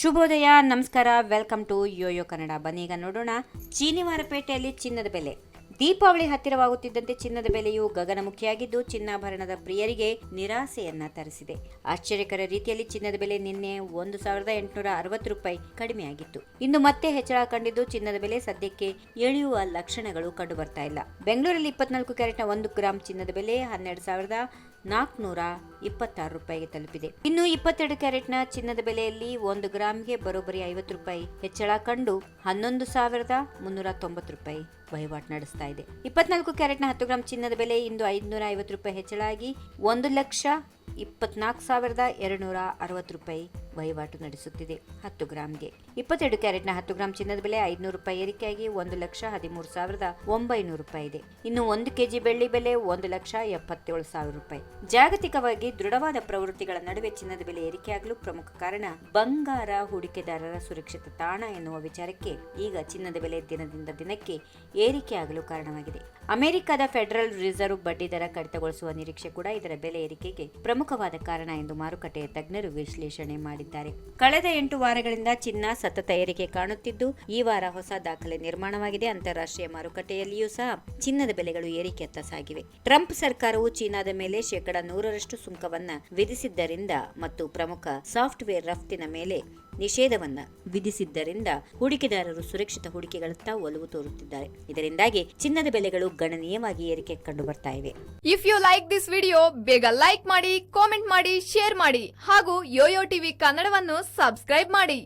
ಶುಭೋದಯ ನಮಸ್ಕಾರ welcome to Yoyo Kannada. ಬನ್ನೀಗ ನೋಡೋಣ. ಚೀನಿವಾರಪೇಟೆಯಲ್ಲಿ ಚಿನ್ನದ ಬೆಲೆ. ದೀಪಾವಳಿ ಹತ್ತಿರವಾಗುತ್ತಿದ್ದಂತೆ ಚಿನ್ನದ ಬೆಲೆಯು ಗಗನಮುಖಿಯಾಗಿದ್ದು ಚಿನ್ನಾಭರಣದ ಪ್ರಿಯರಿಗೆ ನಿರಾಸೆಯನ್ನ ತರಿಸಿದೆ. ಆಶ್ಚರ್ಯಕರ ರೀತಿಯಲ್ಲಿ ಚಿನ್ನದ ಬೆಲೆ ನಿನ್ನೆ ಒಂದು ಸಾವಿರದ ಎಂಟುನೂರ ಅರವತ್ತು ರೂಪಾಯಿ ಕಡಿಮೆಯಾಗಿತ್ತು. ಇನ್ನು ಮತ್ತೆ ಹೆಚ್ಚಳ ಕಂಡಿದ್ದು ಚಿನ್ನದ ಬೆಲೆ ಸದ್ಯಕ್ಕೆ ಇಳಿಯುವ ಲಕ್ಷಣಗಳು ಕಂಡುಬರ್ತಾ ಇಲ್ಲ. ಬೆಂಗಳೂರಲ್ಲಿ ಇಪ್ಪತ್ನಾಲ್ಕು ಕ್ಯಾರೆಟ್ನ ಒಂದು ಗ್ರಾಂ ಚಿನ್ನದ ಬೆಲೆ ಹನ್ನೆರಡು ಸಾವಿರದ ನಾಲ್ಕುನೂರ ಇಪ್ಪತ್ತಾರು ರೂಪಾಯಿಗೆ ತಲುಪಿದೆ. ಇನ್ನು ಇಪ್ಪತ್ತೆರಡು ಕ್ಯಾರೆಟ್ನ ಚಿನ್ನದ ಬೆಲೆಯಲ್ಲಿ ಒಂದು ಗ್ರಾಂಗೆ ಬರೋಬ್ಬರಿ ಐವತ್ತು ರೂಪಾಯಿ ಹೆಚ್ಚಳ ಕಂಡು ಹನ್ನೊಂದು ಸಾವಿರದ ಮುನ್ನೂರ ತೊಂಬತ್ತು ರೂಪಾಯಿ ವಹಿವಾಟು ನಡೆಸ್ತಾ ಇದೆ. ಇಪ್ಪತ್ನಾಲ್ಕು ಕ್ಯಾರೆಟ್ನ ಹತ್ತು ಗ್ರಾಮ್ ಚಿನ್ನದ ಬೆಲೆ ಇಂದು ಐದುನೂರ ಐವತ್ತು ರೂಪಾಯಿ ಹೆಚ್ಚಳಾಗಿ ಒಂದು ಲಕ್ಷ ಇಪ್ಪತ್ನಾಲ್ಕು ಸಾವಿರದ ಎರಡುನೂರ ಅರವತ್ತು ರೂಪಾಯಿ. ವಹಿವಾಟು ನಡೆಸುತ್ತಿದೆ. ಹತ್ತು ಗ್ರಾಂಗೆ. ಇಪ್ಪತ್ತೆರಡು ಕ್ಯಾರೆಟ್ನ ಹತ್ತು ಗ್ರಾಂ ಚಿನ್ನದ ಬೆಲೆ ಐದುನೂರು ರೂಪಾಯಿ ಏರಿಕೆಯಾಗಿ ಒಂದು ಲಕ್ಷ ಹದಿಮೂರು ಸಾವಿರದ ಒಂಬೈನೂರು ರೂಪಾಯಿ ಇದೆ. ಇನ್ನು ಒಂದು ಕೆಜಿ ಬೆಳ್ಳಿ ಬೆಲೆ ಒಂದು ಲಕ್ಷ ಎಪ್ಪತ್ತೇಳು ಸಾವಿರ ರೂಪಾಯಿ. ಜಾಗತಿಕವಾಗಿ ದೃಢವಾದ ಪ್ರವೃತ್ತಿಗಳ ನಡುವೆ ಚಿನ್ನದ ಬೆಲೆ ಏರಿಕೆಯಾಗಲು ಪ್ರಮುಖ ಕಾರಣ ಬಂಗಾರ ಹೂಡಿಕೆದಾರರ ಸುರಕ್ಷಿತ ತಾಣ ಎನ್ನುವ ವಿಚಾರಕ್ಕೆ ಈಗ ಚಿನ್ನದ ಬೆಲೆ ದಿನದಿಂದ ದಿನಕ್ಕೆ ಏರಿಕೆಯಾಗಲು ಕಾರಣವಾಗಿದೆ. ಅಮೆರಿಕದ ಫೆಡರಲ್ ರಿಸರ್ವ್ ಬಡ್ಡಿ ದರ ಕಡಿತಗೊಳಿಸುವ ನಿರೀಕ್ಷೆ ಕೂಡ ಇದರ ಬೆಲೆ ಏರಿಕೆಗೆ ಪ್ರಮುಖವಾದ ಕಾರಣ ಎಂದು ಮಾರುಕಟ್ಟೆಯ ತಜ್ಞರು ವಿಶ್ಲೇಷಣೆ ಕಳೆದ ಎಂಟು ವಾರಗಳಿಂದ ಚಿನ್ನ ಸತತ ಏರಿಕೆ ಕಾಣುತ್ತಿದ್ದು, ಈ ವಾರ ಹೊಸ ದಾಖಲೆ ನಿರ್ಮಾಣವಾಗಿದೆ. ಅಂತಾರಾಷ್ಟ್ರೀಯ ಮಾರುಕಟ್ಟೆಯಲ್ಲಿಯೂ ಸಹ ಚಿನ್ನದ ಬೆಲೆಗಳು ಏರಿಕೆಯತ್ತ ಸಾಗಿವೆ. ಟ್ರಂಪ್ ಸರ್ಕಾರವು ಚೀನಾದ ಮೇಲೆ ಶೇಕಡಾ ನೂರರಷ್ಟು ಸುಂಕವನ್ನು ವಿಧಿಸಿದ್ದರಿಂದ ಮತ್ತು ಪ್ರಮುಖ ಸಾಫ್ಟ್ವೇರ್ ರಫ್ತಿನ ಮೇಲೆ ನಿಷೇಧವನ್ನ ವಿಧಿಸಿದ್ದರಿಂದ ಹೂಡಿಕೆದಾರರು ಸುರಕ್ಷಿತ ಹೂಡಿಕೆಗಳತ್ತ ಒಲವು ತೋರುತ್ತಿದ್ದಾರೆ. ಇದರಿಂದಾಗಿ ಚಿನ್ನದ ಬೆಲೆಗಳು ಗಣನೀಯವಾಗಿ ಏರಿಕೆ ಕಂಡು ಬರ್ತಾ ಇವೆ. If you like this video ಬೇಗ ಲೈಕ್ ಮಾಡಿ ಕಾಮೆಂಟ್ ಮಾಡಿ ಶೇರ್ ಮಾಡಿ ಹಾಗೂ ಯೋಯೋ ಟಿವಿ ಕನ್ನಡವನ್ನು ಸಬ್ಸ್ಕ್ರೈಬ್ ಮಾಡಿ.